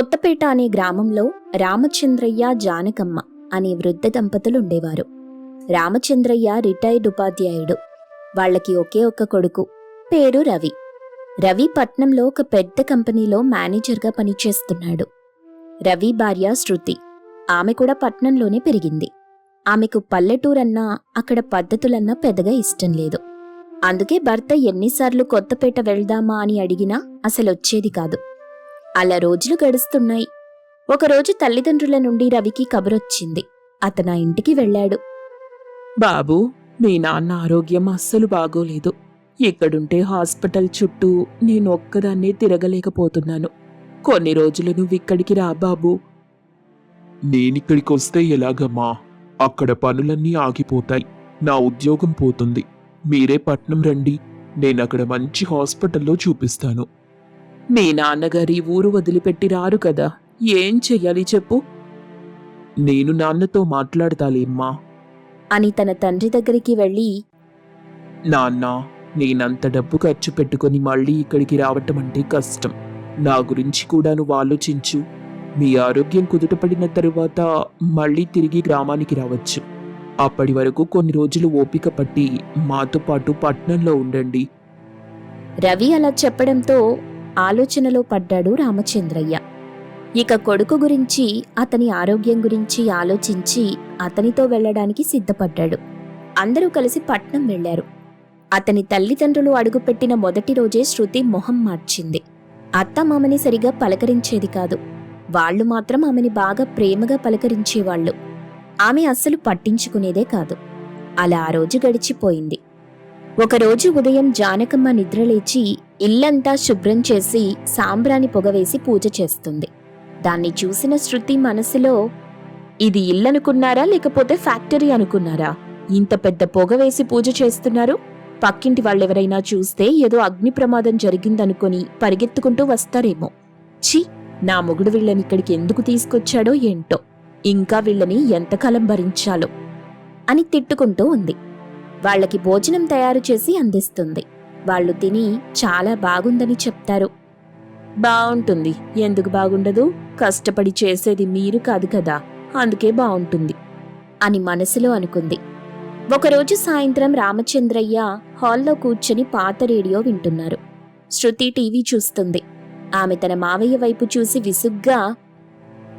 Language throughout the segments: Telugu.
కొత్తపేట అనే గ్రామంలో రామచంద్రయ్య జానకమ్మ అనే వృద్ధ దంపతులు ఉండేవారు రామచంద్రయ్య రిటైర్డ్ ఉపాధ్యాయుడు. వాళ్ళకి ఒకే ఒక్క కొడుకు. పేరు రవి. రవి పట్నంలో ఒక పెద్ద కంపెనీలో మేనేజర్గా పనిచేస్తున్నాడు. రవి భార్య శృతి. ఆమె కూడా పట్నంలోనే పెరిగింది. ఆమెకు పల్లెటూరన్నా అక్కడ పద్ధతులన్నా పెద్దగా ఇష్టం లేదు. అందుకే భర్త ఎన్నిసార్లు కొత్తపేట వెళ్దామా అని అడిగినా అసలొచ్చేది కాదు. అలా రోజులు గడుస్తున్నాయి. ఒకరోజు తల్లిదండ్రుల నుండి రవికి కబురొచ్చింది. అతను ఇంటికి వెళ్ళాడు. బాబు మీ నాన్న ఆరోగ్యం అస్సలు బాగోలేదు. ఇక్కడుంటే హాస్పిటల్ చుట్టూ నేను ఒక్కదాన్నే తిరగలేకపోతున్నాను. కొన్ని రోజులు నువ్వు ఇక్కడికి రా బాబు. నేనిక్కడికి వస్తే ఎలాగమ్మా? అక్కడ పనులన్నీ ఆగిపోతాయి. నా ఉద్యోగం పోతుంది. మీరే పట్నం రండి. నేనక్కడ మంచి హాస్పిటల్లో చూపిస్తాను. మీ నాన్నగారి ఊరు వదిలిపెట్టి రారు కదా. ఏం చెయ్యాలి చెప్పు. నేను నాన్నతో మాట్లాడతాలేమ్మా అని తన తండ్రి దగ్గరికి వెళ్ళి నాన్న నేనంత డబ్బు ఖర్చు పెట్టుకొని మళ్ళీ ఇక్కడికి రావటం అంటే కష్టం. నా గురించి కూడా నువ్వు ఆలోచించు. మీ ఆరోగ్యం కుదుటపడిన తరువాత మళ్ళీ తిరిగి గ్రామానికి రావచ్చు. అప్పటి వరకు కొన్ని రోజులు ఓపిక పట్టి మాతో పాటు పట్నంలో ఉండండి. రవి అలా చెప్పడంతో ఆలోచనలో పడ్డాడు రామచంద్రయ్య. ఇక కొడుకు గురించి అతని ఆరోగ్యం గురించి ఆలోచించి అతనితో వెళ్ళడానికి సిద్ధపడ్డాడు. అందరూ కలిసి పట్నం వెళ్ళారు అతని తల్లిదండ్రులు అడుగుపెట్టిన మొదటి రోజే శృతి మొహం మార్చింది. అత్తమామని సరిగా పలకరించేది కాదు. వాళ్ళు మాత్రం ఆమెని బాగా ప్రేమగా పలకరించేవాళ్ళు. ఆమె అస్సలు పట్టించుకునేదే కాదు. అలా ఆ రోజు గడిచిపోయింది. ఒకరోజు ఉదయం జానకమ్మ నిద్రలేచి ఇల్లంతా శుభ్రం చేసి సాంబ్రాని పొగవేసి పూజ చేస్తుంది. దాన్ని చూసిన శృతి మనసులో ఇది ఇల్లనుకున్నారా లేకపోతే ఫ్యాక్టరీ అనుకున్నారా? ఇంత పెద్ద పొగ వేసి పూజ చేస్తున్నారు? పక్కింటి వాళ్ళెవరైనా చూస్తే ఏదో అగ్ని ప్రమాదం జరిగిందనుకొని పరిగెత్తుకుంటూ వస్తారేమో. ఛీ! నా మొగుడు వీళ్ళని ఇక్కడికి ఎందుకు తీసుకొచ్చాడో ఏంటో? ఇంకా వీళ్ళని ఎంతకాలం భరించాలో? అని తిట్టుకుంటూ ఉంది. వాళ్ళకి భోజనం తయారు చేసి అందిస్తుంది. వాళ్ళు తిని చాలా బాగుందని చెప్తారు. బాగుంటుంది ఎందుకు బాగుండదు? కష్టపడి చేసేది మీరు కాదు కదా. అందుకే బాగుంటుంది అని మనసులో అనుకుంది. ఒకరోజు సాయంత్రం రామచంద్రయ్య హాల్లో కూర్చొని పాత రేడియో వింటున్నారు. శృతి టీవీ చూస్తుంది. ఆమె తన మావయ్య వైపు చూసి విసుగ్గా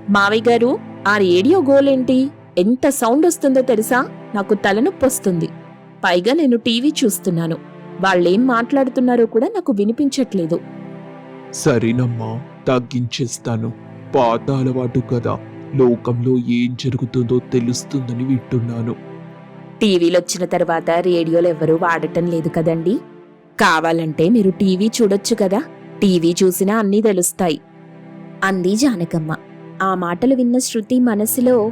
మావయ్య గారు ఆ రేడియో గోలేంటి? ఎంత సౌండ్ వస్తుందో తెలుసా? నాకు తలనొప్పి వస్తుంది పైగా నేను టీవీ చూస్తున్నాను. వాళ్ళేం మాట్లాడుతున్నారో కూడా నాకు వినిపించట్లేదు. సరేనమ్మా తగ్గించేస్తాను. పాత అలవాటు కదా. లోకంలో ఏం జరుగుతుందో తెలుస్తుందని వింటున్నాను. టీవీలు వచ్చిన తర్వాత రేడియోలు ఎవరూ వాడటం లేదు కదండి. కావాలంటే మీరు టీవీ చూడొచ్చు కదా. టీవీ చూసినా అన్నీ తెలుస్తాయి. అంది జానకమ్మ. ఆ మాటలు విన్న శృతి మనసులో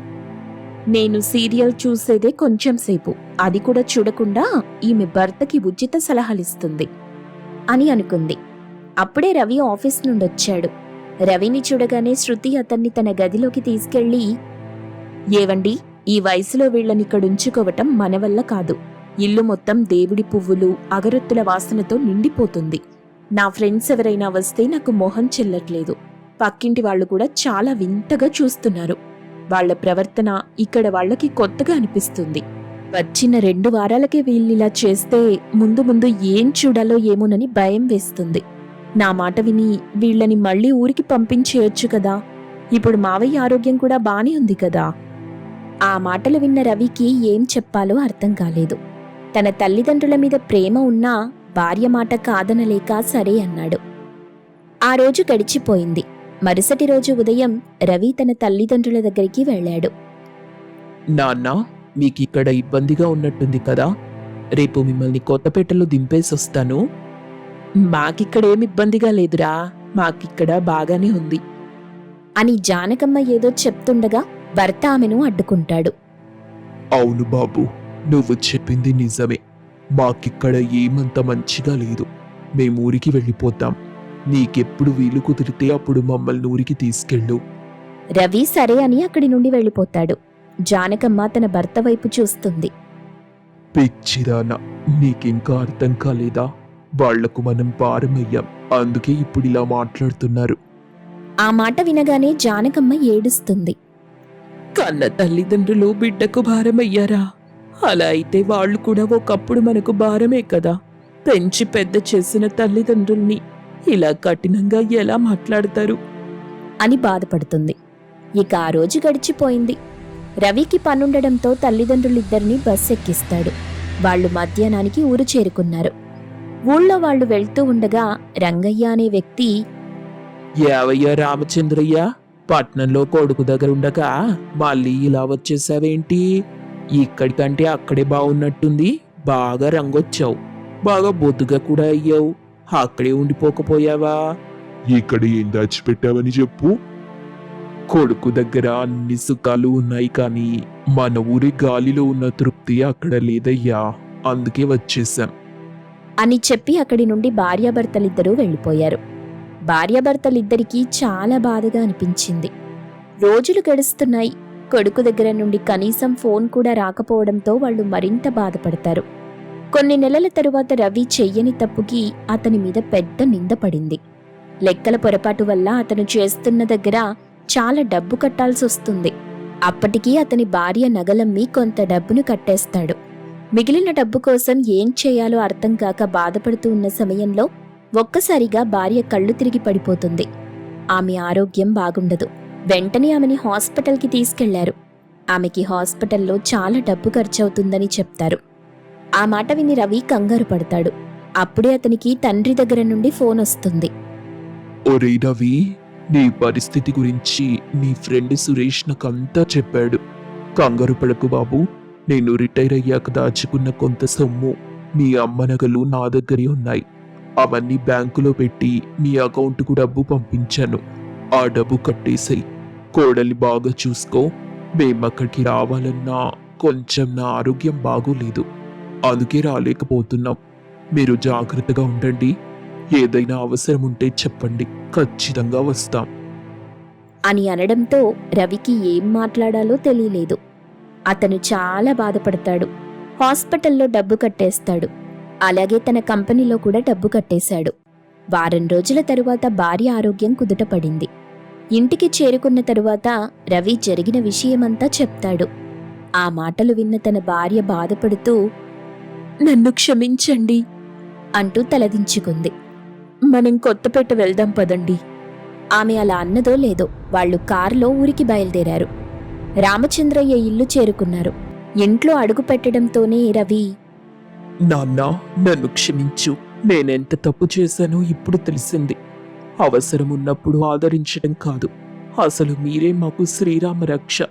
నేను సీరియల్ చూసేదే కొంచెం సేపు. అది కూడా చూడకుండా ఈమె భర్తకి ఉచిత సలహాలిస్తుంది అని అనుకుంది. అప్పుడే రవి ఆఫీస్ నుండొచ్చాడు. రవిని చూడగానే శృతి అతన్ని తన గదిలోకి తీసుకెళ్ళి ఏవండి ఈ వయసులో వీళ్ళని ఇక్కడ ఉంచుకోవటం మన వల్ల కాదు. ఇల్లు మొత్తం దేవుడి పువ్వులు అగరొత్తుల వాసనతో నిండిపోతుంది. నా ఫ్రెండ్స్ ఎవరైనా వస్తే నాకు మొహం చెల్లట్లేదు. పక్కింటి వాళ్ళు కూడా చాలా వింతగా చూస్తున్నారు. వాళ్ళ ప్రవర్తన ఇక్కడ వాళ్ళకి కొత్తగా అనిపిస్తుంది. వచ్చిన రెండు వారాలకే వీళ్ళిలా చేస్తే ముందు ముందు ఏం చూడాలో ఏమోనని భయం వేస్తుంది. నా మాట విని వీళ్ళని మళ్ళీ ఊరికి పంపించేయొచ్చు కదా. ఇప్పుడు మావయ్య ఆరోగ్యం కూడా బానే ఉంది కదా. ఆ మాటలు విన్న రవికి ఏం చెప్పాలో అర్థం కాలేదు. తన తల్లిదండ్రుల మీద ప్రేమ ఉన్నా భార్య మాట కాదనలేక సరే అన్నాడు. ఆ రోజు గడిచిపోయింది. మరుసటి రోజు ఉదయం రవి తన తల్లిదండ్రుల దగ్గరికి వెళ్ళాడు. నాన్న మీకిక్కడ ఇబ్బందిగా ఉన్నట్టుంది కదా. రేపు మిమ్మల్ని కొత్తపేటలో దింపేసొస్తాను. మాకిక్కడ ఇబ్బందిగా లేదురా. మాకిక్కడ బాగానే ఉంది. అని జానకమ్మ ఏదో చెప్తుండగా భర్త ఆమెను అడ్డుకుంటాడు. అవును బాబు నువ్వు చెప్పింది నిజమే. మాకిక్కడ ఏమంత మంచిగా లేదు. మేము ఊరికి వెళ్ళిపోతాం. నీకెప్పుడు వీలు కుదిరితే అప్పుడు మమ్మల్ని ఊరికి తీసుకెళ్ళు. రవి సరే అని అక్కడి నుండి వెళ్ళిపోతాడు. జానకమ్మ తన భర్త వైపు చూస్తుంది. పిచ్చిదానా నీకింకా అర్థం కాలేదా? వాళ్ళకు మనం భారమయ్యాం అందుకే ఇప్పుడు ఇలా మాట్లాడుతున్నారు. ఆ మాట వినగానే జానకమ్మ ఏడుస్తుంది. కన్న తల్లిదండ్రులు బిడ్డకు భారమయ్యారా? అలా అయితే వాళ్ళు కూడా ఒకప్పుడు మనకు భారమే కదా. పెంచి పెద్ద చేసిన తల్లిదండ్రుల్ని ఇలా కఠినంగా ఎలా మాట్లాడతారు? అని బాధపడుతుంది. ఇక ఆ రోజు గడిచిపోయింది. రవికి పనుండడంతో తల్లిదండ్రులిద్దరినీ బస్ ఎక్కిస్తాడు వాళ్ళు మధ్యాహ్నానికి ఊరు చేరుకున్నారు. ఊళ్ళో వాళ్ళు వెళ్తూ ఉండగా రంగయ్య అనే వ్యక్తి యావయ్య రామచంద్రయ్య పట్నంలో కొడుకు దగ్గర ఉండగా మళ్ళీ ఇలా వచ్చేసావేంటి? ఇక్కడికంటే అక్కడే బాగున్నట్టుంది బాగా రంగొచ్చావు. బాగా బొద్దుగా కూడా అయ్యావు. అక్కడే ఉండిపోకపోయావా? ఇక్కడ ఏం దాచిపెట్టావని చెప్పు. కొడుకు దగ్గర అన్ని సుఖాలు ఉన్నాయి కానీ మన ఊరి గాలిలో ఉన్న తృప్తి అక్కడ లేదయ్యా. అందుకే వచ్చేసాం అని చెప్పి అక్కడి నుండి భార్యాభర్తలిద్దరూ వెళ్ళిపోయారు. భార్యాభర్తలిద్దరికీ చాలా బాధగా అనిపించింది. రోజులు గడుస్తున్నాయి. కొడుకు దగ్గర నుండి కనీసం ఫోన్ కూడా రాకపోవడంతో వాళ్ళు మరింత బాధపడతారు. కొన్ని నెలల తరువాత రవి చెయ్యని తప్పుకి అతని మీద పెద్ద నింద పడింది. లెక్కల పొరపాటు వల్ల అతను చేస్తున్న దగ్గర చాలా డబ్బు కట్టాల్సి వస్తుంది. అప్పటికీ అతని భార్య నగలమ్మి కొంత డబ్బును కట్టేస్తాడు. మిగిలిన డబ్బు కోసం ఏం చేయాలో అర్థం కాక బాధపడుతూ ఉన్న సమయంలో ఒక్కసారిగా భార్య కళ్ళు తిరిగి పడిపోతుంది. ఆమె ఆరోగ్యం బాగుండదు. వెంటనే ఆమెని హాస్పిటల్కి తీసుకెళ్ళారు. ఆమెకి హాస్పిటల్లో చాలా డబ్బు ఖర్చవుతుందని చెప్తారు. ఆ మాట విని రవి కంగారు పడతాడు. అప్పుడే అతనికి తండ్రి దగ్గర నుండి ఫోన్ వస్తుంది. ఒరే రవి నీ పరిస్థితి గురించి నీ ఫ్రెండ్ సురేష్ నాకంతా చెప్పాడు. కంగారు పడకు బాబు నేను రిటైర్ అయ్యాక దాచుకున్న కొంత సొమ్ము మీ అమ్మ నగలు నా దగ్గరే ఉన్నాయి. అవన్నీ బ్యాంకులో పెట్టి మీ అకౌంట్కు డబ్బు పంపించాను. ఆ డబ్బు కట్టేసాయి. కోడలి బాగా చూసుకో. మేమక్కడికి రావాలన్నా కొంచెం నా ఆరోగ్యం బాగోలేదు. అందుకే రాలేకపోతున్నాం. మీరు జాగ్రత్తగా ఉండండి. ఏదైనా అవసరం ఉంటే చెప్పండి. ఖచ్చితంగా వస్తాం. అని అనడంతో రవికి ఏం మాట్లాడాలో తెలియలేదు. అతను చాలా బాధపడతాడు. హాస్పిటల్లో డబ్బు కట్టేస్తాడు. అలాగే తన కంపెనీలో కూడా డబ్బు కట్టేశాడు. వారం రోజుల తరువాత భార్య ఆరోగ్యం కుదుటపడింది. ఇంటికి చేరుకున్న తరువాత రవి జరిగిన విషయమంతా చెప్తాడు. ఆ మాటలు విన్న తన భార్య బాధపడుతూ నన్ను క్షమించండి అంటూ తలదించుకుంది. మనం కొత్తపేట వెళ్దాం పదండి. ఆమె అలా అన్నదో లేదో వాళ్ళు కారులో ఊరికి బయలుదేరారు. రామచంద్రయ్య ఇల్లు చేరుకున్నారు. ఇంట్లో అడుగు పెట్టడంతోనే రవి నాన్న నన్ను క్షమించు. నేనెంత తప్పు చేశానో ఇప్పుడు తెలిసింది. అవసరం ఉన్నప్పుడు ఆదరించడం కాదు. అసలు మీరే మాకు శ్రీరామ రక్ష.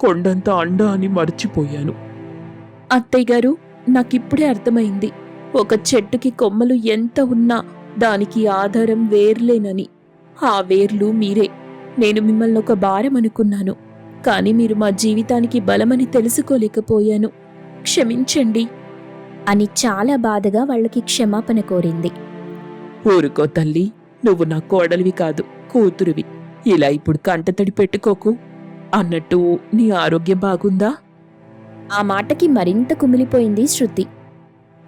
కొండంత అండ అని మర్చిపోయాను. అత్తయ్య గారు నాకిప్పుడే అర్థమైంది. ఒక చెట్టుకి కొమ్మలు ఎంత ఉన్నా దానికి ఆధారం వేర్లేనని. ఆ వేర్లు మీరే. నేను మిమ్మల్ని ఒక భారం అనుకున్నాను. కానీ మీరు మా జీవితానికి బలమని తెలుసుకోలేకపోయాను. క్షమించండి. అని చాలా బాధగా వాళ్ళకి క్షమాపణ కోరింది. ఊరుకో తల్లి. నువ్వు నా కోడలివి కాదు కూతురువి. ఇలా ఇప్పుడు కంటతడి పెట్టుకోకు. అన్నట్టు నీ ఆరోగ్యం బాగుందా? ఆ మాటకి మరింత కుమిలిపోయింది శృతి.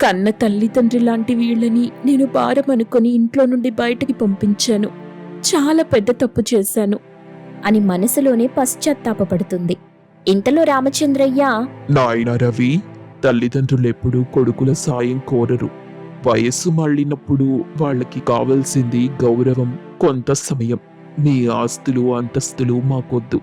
కన్న తల్లిదండ్రి లాంటి వీళ్ళని నేను భారం అనుకొని ఇంట్లో నుండి బయటకి పంపించాను. చాలా పెద్ద తప్పు చేశాను. అని మనసులోనే పశ్చాత్తాపపడుతుంది. ఇంతలో రామచంద్రయ్య నాయన రవి తల్లిదండ్రులు ఎప్పుడూ కొడుకుల సాయం కోరరు. వయస్సు మళ్ళినప్పుడు వాళ్ళకి కావలసింది గౌరవం కొంత సమయం. మీ ఆస్తులు అంతస్తులు మాకొద్దు.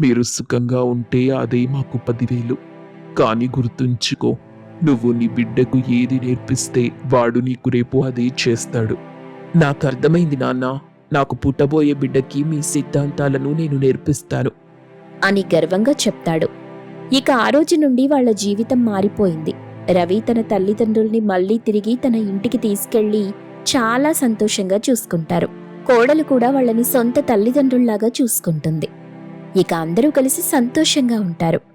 మీరు సుఖంగా ఉంటే అదే మాకు పదివేలు. కానీ గుర్తుంచుకో నువ్వు నీ బిడ్డకు ఏది నేర్పిస్తే వాడు నీకు రేపు అదే చేస్తాడు. నాకు అర్థమైంది నాన్న. నాకు పుట్టబోయే బిడ్డకి మీ సిద్ధాంతాలను నేను నేర్పిస్తాను. అని గర్వంగా చెప్తాడు. ఇక ఆ రోజు నుండి వాళ్ళ జీవితం మారిపోయింది. రవి తన తల్లిదండ్రుల్ని మళ్ళీ తిరిగి తన ఇంటికి తీసుకెళ్ళి చాలా సంతోషంగా చూసుకుంటారు. కోడలు కూడా వాళ్ళని సొంత తల్లిదండ్రుల్లాగా చూసుకుంటుంది. ఇక అందరూ కలిసి సంతోషంగా ఉంటారు.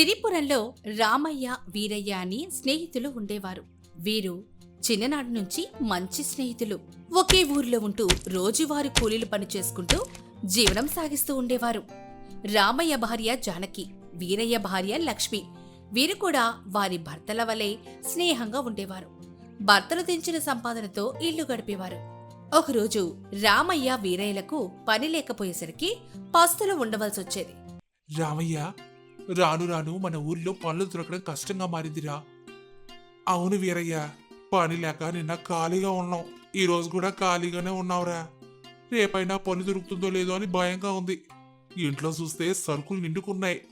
సిరిపురంలో రామయ్య వీరయ్య అని స్నేహితులు ఉండేవారు. వీరు చిన్ననాటి నుంచి మంచి స్నేహితులు. ఒకే ఊరిలో ఉంటూ రోజువారి కూలీలు పని చేసుకుంటూ జీవనం సాగిస్తూ ఉండేవారు. రామయ్య భార్య జానకి వీరయ్య భార్య లక్ష్మి. వీరు కూడా వారి భర్తల వలె స్నేహంగా ఉండేవారు. భర్తలు తెంచిన సంపాదనతో ఇల్లు గడిపేవారు. ఒకరోజు రామయ్య వీరయ్యలకు పని లేకపోయేసరికి పస్తులు ఉండవలసొచ్చేది. రామయ్య రాను రాను మన ఊర్లో పనులు దొరకడం కష్టంగా మారిందిరా. అవును వీరయ్య పని లేక నిన్న ఖాళీగా ఉన్నాం. ఈరోజు కూడా ఖాళీగానే ఉన్నావురా. రేపైనా పని దొరుకుతుందో లేదో అని భయంగా ఉంది. ఇంట్లో చూస్తే సరుకులు నిండుకున్నాయి.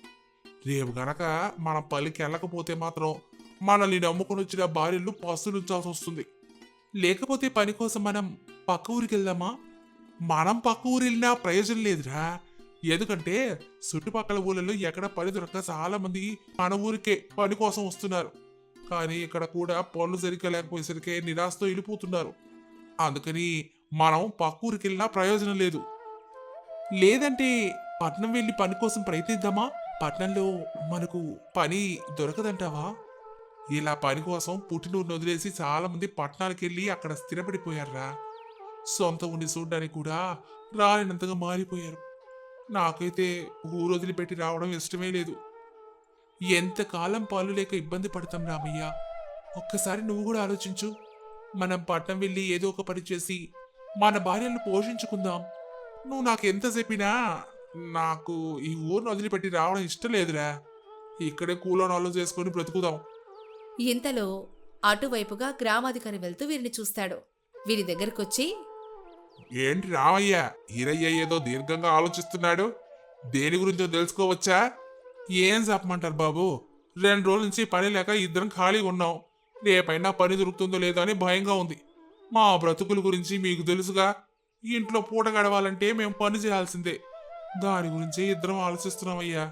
రేపు గనక మన పల్లికి వెళ్ళకపోతే మాత్రం మనల్ని నమ్ముకుని వచ్చిన భార్యలు పస్తులు ఉంచాల్సి వస్తుంది. లేకపోతే పని కోసం మనం పక్క ఊరికి వెళ్దామా? మనం పక్క ఊరు వెళ్ళినా ప్రయోజనం లేదురా. ఎందుకంటే చుట్టుపక్కల ఊళ్ళలో ఎక్కడ పని దొరక్క చాలా మంది మన ఊరికే పని కోసం వస్తున్నారు. కానీ ఇక్కడ కూడా పనులు సరిగ్గా లేకపోయేసరికి నిరాశతో వెళ్ళిపోతున్నారు. అందుకని మనం పక్క ఊరికి వెళ్ళినా ప్రయోజనం లేదు. లేదంటే పట్నం వెళ్ళి పని కోసం ప్రయత్నిద్దామా? పట్నంలో మనకు పని దొరకదంటావా? ఇలా పని కోసం పుట్టినూరుని వదిలేసి చాలామంది పట్టణాలకు వెళ్ళి అక్కడ స్థిరపడిపోయారా? సొంత ఉండి చూడడానికి కూడా రాలేనంతగా మారిపోయారు. నాకైతే ఊరు వదిలిపెట్టి రావడం ఇష్టమే లేదు. ఎంతకాలం పాలు లేక ఇబ్బంది పడతాం రామయ్య. ఒక్కసారి నువ్వు కూడా ఆలోచించు. మనం పట్నం వెళ్ళి ఏదో ఒక పని చేసి మన భార్యలను పోషించుకుందాం. నువ్వు నాకు ఎంత చెప్పినా నాకు ఈ ఊరిని వదిలిపెట్టి రావడం ఇష్టం లేదురా. ఇక్కడే కూలోనాలు చేసుకొని బ్రతుకుదాం. ఇంతలో అటువైపుగా గ్రామాధికారి వెళ్తూ వీరిని చూస్తాడు. వీరి దగ్గరకొచ్చి ఏంటి రామయ్య? ఈరయ్య ఏదో దీర్ఘంగా ఆలోచిస్తున్నాడు. దేని గురించో తెలుసుకోవచ్చా? ఏం చెప్పమంటారు బాబు? రెండు రోజుల నుంచి పని లేక ఇద్దరం ఖాళీగా ఉన్నాం. రేపైనా పని దొరుకుతుందో లేదో అని భయంగా ఉంది. మా బ్రతుకుల గురించి మీకు తెలుసుగా? ఇంట్లో పూట గడవాలంటే మేము పని చేయాల్సిందే. దాని గురించి ఇద్దరం ఆలోచిస్తున్నామయ్యా.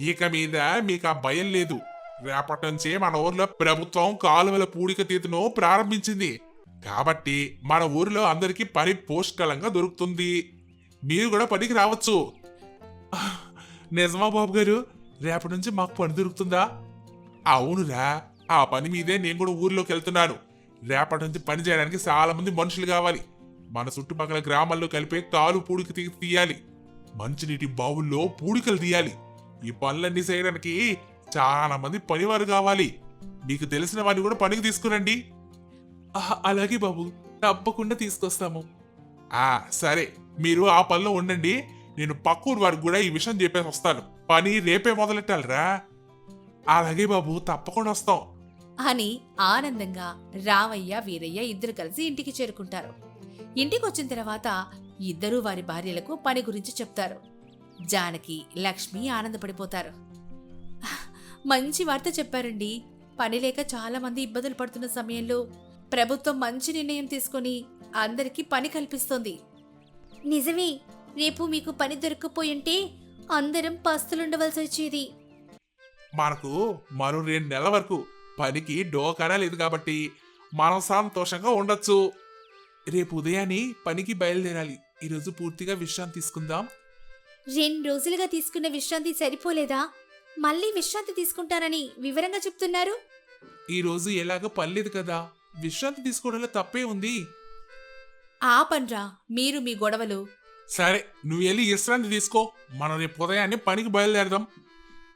ఇక మీద మీకు ఆ భయం లేదు. రేపటి నుంచి మన ఊర్లో ప్రభుత్వం కాలువల పూడిక తీతను ప్రారంభించింది. కాబట్టి మన ఊరిలో అందరికీ పని పోషకలంగా దొరుకుతుంది. మీరు కూడా పనికి రావచ్చు. నిజమా బాబు గారు? రేపటి నుంచి మాకు పని దొరుకుతుందా? అవునురా. ఆ పని మీదే నేను కూడా ఊర్లోకి వెళ్తున్నాను. రేపటి నుంచి పని చేయడానికి చాలా మంది మనుషులు కావాలి. మన చుట్టుపక్కల గ్రామాల్లో కలిపే తాలు పూడిక తీ తీయాలి. మంచినీటి బావుల్లో పూడికలు తీయాలి. ఈ పనులన్నీ చేయడానికి చాలా మంది పనివారు కావాలి. మీకు తెలిసిన వారిని కూడా పనికి తీసుకురండి. అలాగే బాబు. తప్పకుండా తీసుకొస్తాము. ఆ సరే. మీరు ఆ పనిలో ఉండండి. నేను పక్కూరు వారికి కూడా ఈ విషయం చెప్పేసి వస్తాను. పని రేపే మొదలెట్టాలిరా. అలాగే బాబు తప్పకుండా వస్తాం. అని ఆనందంగా రామయ్య వీరయ్య ఇద్దరు కలిసి ఇంటికి చేరుకుంటారు. ఇంటికి వచ్చిన తర్వాత ఇద్దరూ వారి భార్యలకు పని గురించి చెప్తారు. జానకి లక్ష్మి ఆనందపడిపోతారు. మంచి వార్త చెప్పారండి. పని లేక చాలా మంది ఇబ్బందులు పడుతున్న సమయంలో ప్రభుత్వం మంచి నిర్ణయం తీసుకొని అందరికీ పని కల్పిస్తోంది. నిజమే. రేపు మీకు పని దొరకపోయింటే అందరం పస్తులుండవలసి వచ్చేది. మనకు మరో రెండు నెలల వరకు పనికి డోకరా లేదు కాబట్టి మనం సంతోషంగా ఉండొచ్చు. రేపు ఉదయాన్నే పనికి బయలుదేరాలి. ఈరోజు పూర్తిగా విశ్రాంతి తీసుకుందాం. రెండు రోజులుగా తీసుకున్న విశ్రాంతి సరిపోలేదా? మళ్ళీ విశ్రాంతి తీసుకుంటానని వివరంగా చెప్తున్నారు. ఈ రోజు ఎలాగో పర్లేదు కదా. విశ్రాంతి తీసుకోవడంలో తప్పే ఉంది. ఆ పన్రా మీరు మీ గొడవలు. సరే నువ్వు వెళ్ళి విశ్రాంతి తీసుకో. మనం రేపు ఉదయాన్నే పనికి బయలుదేరదాం.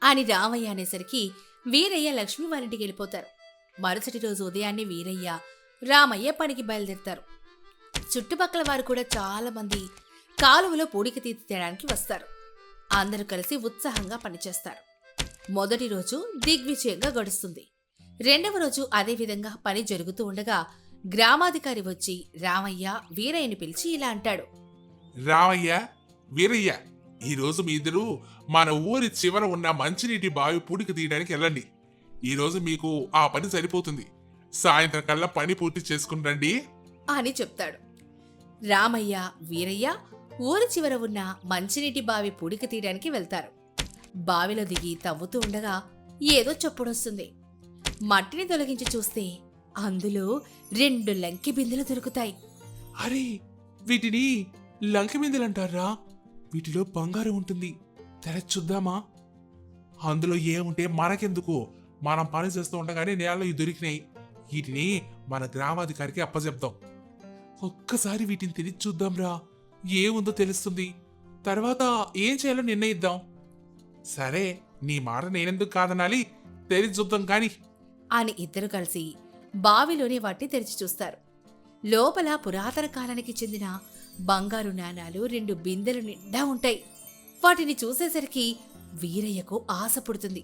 అని రామయ్య అనేసరికి వీరయ్య లక్ష్మి వారింటికి వెళ్ళిపోతారు. మరుసటి రోజు ఉదయాన్నే వీరయ్య రామయ్య పనికి బయలుదేరుతారు. చుట్టుపక్కల వారు కూడా చాలా మంది కాలువలో పూడిక తీర్చి తేయడానికి వస్తారు. అందరూ కలిసి ఉత్సాహంగా పనిచేస్తారు. మొదటి రోజు దిగ్విజయంగా గడుస్తుంది. రెండవ రోజు అదే విధంగా పని జరుగుతూ ఉండగా గ్రామాధికారి వచ్చి రామయ్య వీరయ్యని పిలిచి ఇలా అంటాడు. రామయ్య వీరయ్య ఈ రోజు మీ ఇద్దరు మన ఊరి చివర ఉన్న మంచినీటి బావి పూడికి తీయడానికి వెళ్ళండి. ఈ రోజు మీకు ఆ పని సరిపోతుంది. సాయంత్రం కల్లా పని పూర్తి చేసుకుని రండి. అని చెప్తాడు. రామయ్య వీరయ్య ఊరి చివర ఉన్న మంచినీటి బావి పూడిక తీయడానికి వెళ్తారు. బావిలో దిగి తవ్వుతూ ఉండగా ఏదో చప్పుడొస్తుంది. మట్టిని తొలగించి చూస్తే అందులో రెండు లంకి బిందెలు దొరుకుతాయి. అరే వీటిని లంకి మిందలు అంటారా? వీటిలో బంగారం ఉంటుంది. తెరచుద్దామా అందులో ఏముంటే మనకెందుకు? మనం పని చేస్తూ ఉండగానే నేలలో ఇవి దొరికినాయి. వీటిని మన గ్రామాధికారికి అప్పజెప్తాం ఒక్కసారి వీటిని తెరిచి చూద్దాంరా. ఏముందో తెలుస్తుంది. తర్వాత ఏం చేయాలో నిర్ణయిద్దాం. సరే నీ మాట నేనెందుకు కాదనాలి? తెలిసి చూద్దాం కానీ. అని ఇద్దరు కలిసి బావిలోని వాటిని తెరిచి చూస్తారు. లోపల పురాతన కాలానికి చెందిన బంగారు నాణాలు రెండు బిందెలు నిండా ఉంటాయి. వాటిని చూసేసరికి వీరయ్యకు ఆశ పుడుతుంది.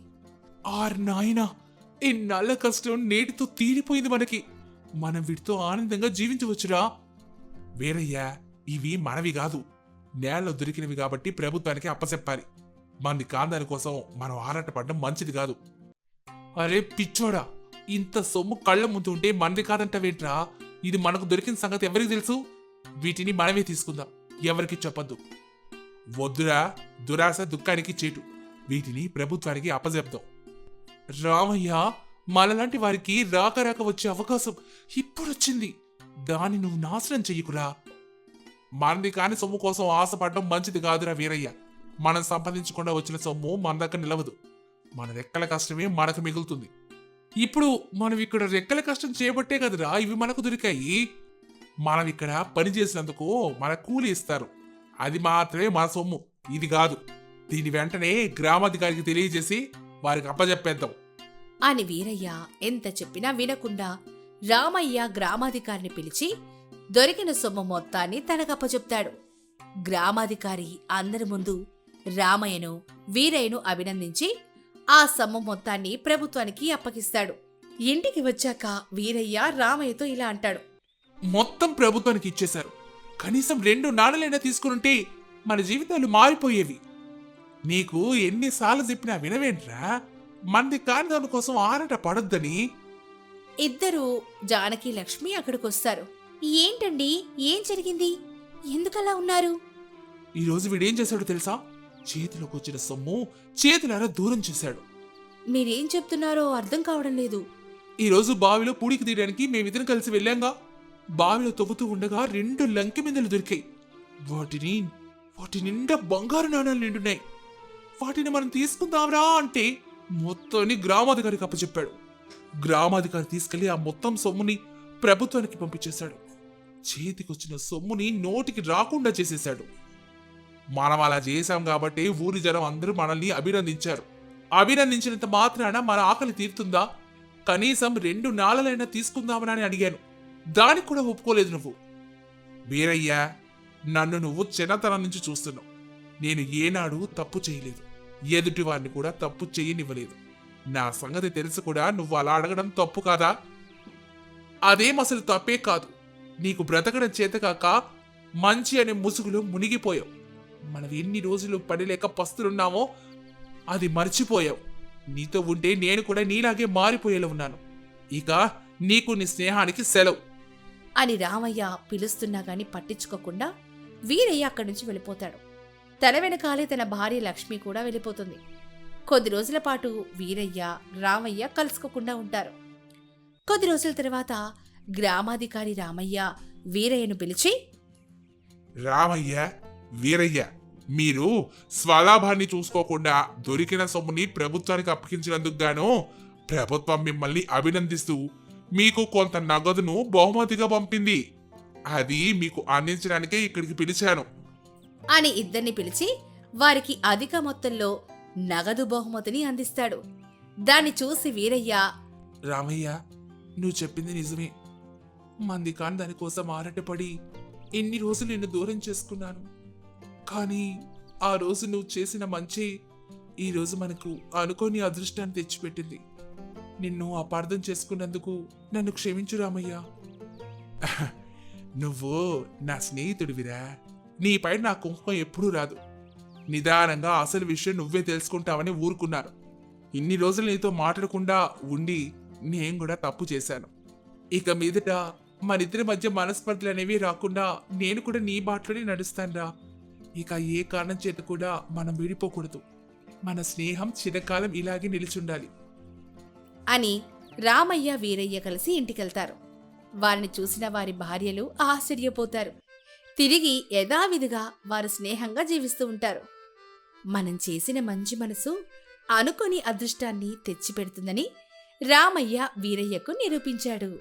ఆర్ నాయనా ఈ నల్ల కష్టం నేటితో తీరిపోయింది మనకి. మనం వీటితో ఆనందంగా జీవించవచ్చురా. వీరయ్య ఇవి మనవి కాదు. నేలలో దొరికినవి కాబట్టి ప్రభుత్వానికి అప్పచెప్పాలి. మంది కాందాని కోసం మనం ఆరాటపడడం మంచిది కాదు. అరే పిచ్చోడా ఇంత సొమ్ము కళ్ళ ముందు ఉంటే మనది కాదంటావేంట్రా ఇది మనకు దొరికిన సంగతి ఎవరికి తెలుసు? వీటిని మనమే తీసుకుందాం. ఎవరికి చెప్పద్దు. వద్దురా దురాశ దుఃఖానికి చేటు. వీటిని ప్రభుత్వానికి అప్పజెప్తాం. రామయ్య మనలాంటి వారికి రాక రాక వచ్చే అవకాశం ఇప్పుడొచ్చింది. దాన్ని నువ్వు నాశనం చెయ్యకురా. మనది కాని సొమ్ము కోసం ఆశపడడం మంచిది కాదురా వీరయ్య. మనం సంపాదించకుండా వచ్చిన సొమ్ము మన దగ్గర నిలవదు. మన రెక్కల కష్టమే మనకు మిగులుతుంది. ఇప్పుడు మనం ఇక్కడ రెక్కల కష్టం చేయబట్టే కదరా ఇవి మనకు దొరికాయి. మనం ఇక్కడ పని చేసినందుకు మన కూలి ఇస్తారు. అది మాత్రమే మన సొమ్ము. ఇది కాదు. దీని వెంటనే గ్రామాధికారికి తెలియజేసి వారికి అప్పజెప్పేద్దాం. అని వీరయ్య ఎంత చెప్పినా వినకుండా రామయ్య గ్రామాధికారిని పిలిచి దొరికిన సొమ్ము మొత్తాన్ని తనకప్పచెప్తాడు గ్రామాధికారి అందరి ముందు రామయ్యను వీరయ్యను అభినందించి ఆ సొమ్ము మొత్తాన్ని ప్రభుత్వానికి అప్పగిస్తాడు. ఇంటికి వచ్చాక వీరయ్య రామయ్యతో ఇలా అంటాడు. మొత్తం ప్రభుత్వానికి ఇచ్చేశారు. కనీసం రెండు నాణలైనా తీసుకునుంటే మన జీవితాలు మారిపోయేవి. నీకు ఎన్నిసార్లు చెప్పినా వినవేంట్రా? మంది కాని దాని కోసం ఆరాట పడొద్దని. ఇద్దరు జానకి లక్ష్మి అక్కడికొస్తారు. ఏంటండి? ఏం జరిగింది? ఎందుకలా ఉన్నారు? ఈ రోజు వీడేం చేశాడో తెలుసా? చేతిలోకి వచ్చిన సొమ్ము చేతులారా దూరం చేశాడు. మీరేం చెప్తున్నారో అర్థం కావడం లేదు. ఈ రోజు బావిలో పూడికి తీయడానికి మేమిద్దరం కలిసి వెళ్ళాంగా. బావిలో తవ్వుతూ ఉండగా రెండు లంకి మిందలు దొరికాయి. వాటిని వాటి నిండా బంగారు నాణాలు నిండున్నాయి. వాటిని మనం తీసుకుందాంరా అంటే మొత్తాన్ని గ్రామాధికారికి అప్పచెప్పాడు. గ్రామాధికారి తీసుకెళ్ళి ఆ మొత్తం సొమ్ముని ప్రభుత్వానికి పంపించేశాడు. చేతికొచ్చిన సొమ్ముని నోటికి రాకుండా చేసేశాడు. మనం అలా చేశాం కాబట్టి ఊరి జనం అందరూ మనల్ని అభినందించారు. అభినందించినంత మాత్రాన మన ఆకలి తీరుతుందా? కనీసం రెండు నాళ్ళలైనా తీసుకుందామని అడిగాను. దానికి కూడా ఒప్పుకోలేదు నువ్వు. వీరయ్యా నన్ను నువ్వు చిన్నతనం నుంచి చూస్తున్నావు. నేను ఏనాడు తప్పు చేయలేదు. ఎదుటి వారిని కూడా తప్పు చేయనివ్వలేదు. నా సంగతి తెలిసి కూడా నువ్వు అలా అడగడం తప్పు కాదా? అదేం అసలు తప్పే కాదు. నీకు బ్రతకడం చేతకాక మంచి అనే ముసుగులో మునిగిపోయావు. మనం ఎన్ని రోజులు పడిలేక పస్తులున్నామో అది మర్చిపోయావు. నీతో ఉంటే నేను కూడా నీలాగే మారిపోయేలా ఉన్నాను. ఇక నీకు నీ స్నేహానికి సెలవు. అని రామయ్య పిలుస్తున్నా గాని పట్టించుకోకుండా వీరయ్య అక్కడి నుంచి వెళ్ళిపోతాడు. తన వెనకాలే తన భార్య లక్ష్మి కూడా వెళ్ళిపోతుంది. కొద్ది రోజుల పాటు వీరయ్య రామయ్య కలుసుకోకుండా ఉంటారు. కొద్ది రోజుల తర్వాత గ్రామాధికారి రామయ్య వీరయ్యను పిలిచి రామయ్య వీరయ్య మీరు స్వలాభాన్ని చూసుకోకుండా దొరికిన సొమ్ముని ప్రభుత్వానికి అప్పగించినందుకు గాను ప్రభుత్వం మిమ్మల్ని అభినందిస్తూ మీకు కొంత నగదును బహుమతిగా పంపింది. అది మీకు అందించడానికే ఇక్కడికి పిలిచాను. అని ఇద్దరిని పిలిచి వారికి అధిక మొత్తంలో నగదు బహుమతిని అందిస్తాడు. దాన్ని చూసి వీరయ్య రామయ్య నువ్వు చెప్పింది నిజమే. మంది కాని దానికోసం ఆరటపడి ఎన్ని రోజులు నిన్ను దూరం చేసుకున్నాను. కానీ ఆ రోజు నువ్వు చేసిన మంచి ఈ రోజు మనకు అనుకోని అదృష్టాన్ని తెచ్చిపెట్టింది. నిన్ను అపార్థం చేసుకున్నందుకు నన్ను క్షమించు రామయ్య. నువ్వు నా స్నేహితుడివిరా. నీపై నా కుంకుమ ఎప్పుడూ రాదు. నిదానంగా అసలు విషయం నువ్వే తెలుసుకుంటావని ఊరుకున్నారు. ఇన్ని రోజులు నీతో మాట్లాడకుండా ఉండి నేను కూడా తప్పు చేశాను. ఇక మీదట మనిద్దరి మధ్య మనస్పర్ధలు అనేవి రాకుండా నేను కూడా నీ బాటలోనే నడుస్తానురా. ఇక ఏ కారణం చేత కూడా మనం విడిపోకూడదు. మన స్నేహం చిరకాలం ఇలాగే నిలిచుండాలి. అని రామయ్య వీరయ్య కలిసి ఇంటికెళ్తారు. వారిని చూసిన వారి భార్యలు ఆశ్చర్యపోతారు. తిరిగి యథావిధిగా వారు స్నేహంగా జీవిస్తూ ఉంటారు. మనం చేసిన మంచి మనసు అనుకొని అదృష్టాన్ని తెచ్చిపెడుతుందని రామయ్య వీరయ్యకు నిరూపించాడు.